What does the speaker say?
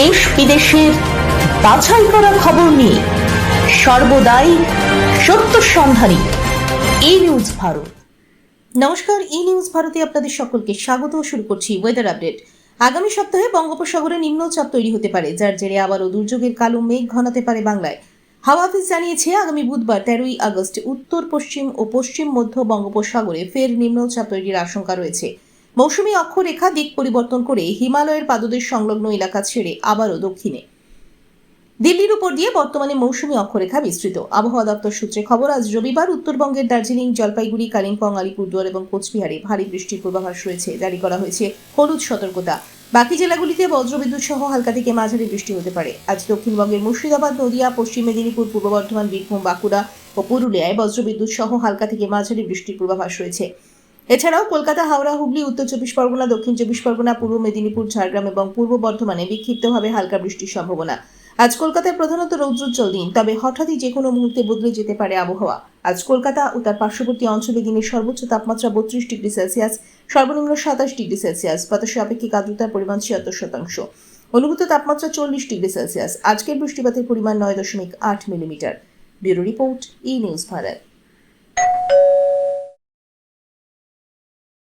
দেশ বিদেশের বাছাই করা খবর নিয়ে সর্বদাই সত্য সন্ধানী এই নিউজ ভারত। নমস্কার ই নিউজ ভারতে আপনাদের সকলকে স্বাগত। শুরু করছি ওয়েদার আপডেট আগামী সপ্তাহে বঙ্গোপসাগরে নিম্নচাপ তৈরি হতে পারে, যার জেরে আবারও দুর্যোগের কালো মেঘ ঘনাতে পারে বাংলায়। হাওয়া অফিস জানিয়েছে, আগামী বুধবার তেরোই আগস্ট উত্তর, পশ্চিম ও পশ্চিম মধ্য বঙ্গোপসাগরে ফের নিম্নচাপ তৈরির আশঙ্কা রয়েছে। মৌসুমী অক্ষরেখা দিক পরিবর্তন করে হিমালয়ের পাদদেশ সংলগ্ন এলাকা ছেড়ে আবারও দক্ষিণে। দিল্লির উপর দিয়ে বর্তমানে মৌসুমী অক্ষরেখা বিস্তৃত। আবহাওয়া দপ্তর সূত্রে খবর, আজ রবিবার উত্তরবঙ্গের দার্জিলিং, জলপাইগুড়ি, কালিম্পং, আলিপুরদুয়ার এবং কোচবিহারে ভারী বৃষ্টির পূর্বাভাস রয়েছে। জারি করা হয়েছে হলুদ সতর্কতা। বাকি জেলাগুলিতে বজ্রবিদ্যুৎ সহ হালকা থেকে মাঝারি বৃষ্টি হতে পারে। আজ দক্ষিণবঙ্গের মুর্শিদাবাদ, নদিয়া, পশ্চিম মেদিনীপুর, পূর্ব বর্ধমান, বীরভূম, বাঁকুড়া ও পুরুলিয়ায় বজ্রবিদ্যুৎ সহ হালকা থেকে মাঝারি বৃষ্টির পূর্বাভাস রয়েছে। এছাড়াও কলকাতা, হাওড়া, হুগলি, উত্তর চব্বিশ পরগনা, দক্ষিণ চব্বিশ পরগনা, পূর্ব মেদিনীপুর, ঝাড়গ্রাম এবং পূর্ব বর্ধমানে বিক্ষিপ্তভাবে হালকা বৃষ্টির সম্ভাবনা। আজ কলকাতায় প্রধানত রৌদ্রোজ্জ্বল দিন, তবে হঠাৎই যে কোনো মুহূর্তে বদলে যেতে পারে আবহাওয়া। আজ কলকাতা ও তার পার্শ্ববর্তী অঞ্চলে দিনের সর্বোচ্চ তাপমাত্রা বত্রিশ ডিগ্রি সেলসিয়াস, সর্বনিম্ন সাতাশ ডিগ্রি সেলসিয়াস, বাতাসে আপেক্ষিক আর্দ্রতার পরিমাণ ছিয়াত্তর শতাংশ। অনুভূত তাপমাত্রা চল্লিশ ডিগ্রি সেলসিয়াস, আজকের বৃষ্টিপাতের পরিমাণ নয় দশমিক আট millimetre. Bureau report, E news Bharat.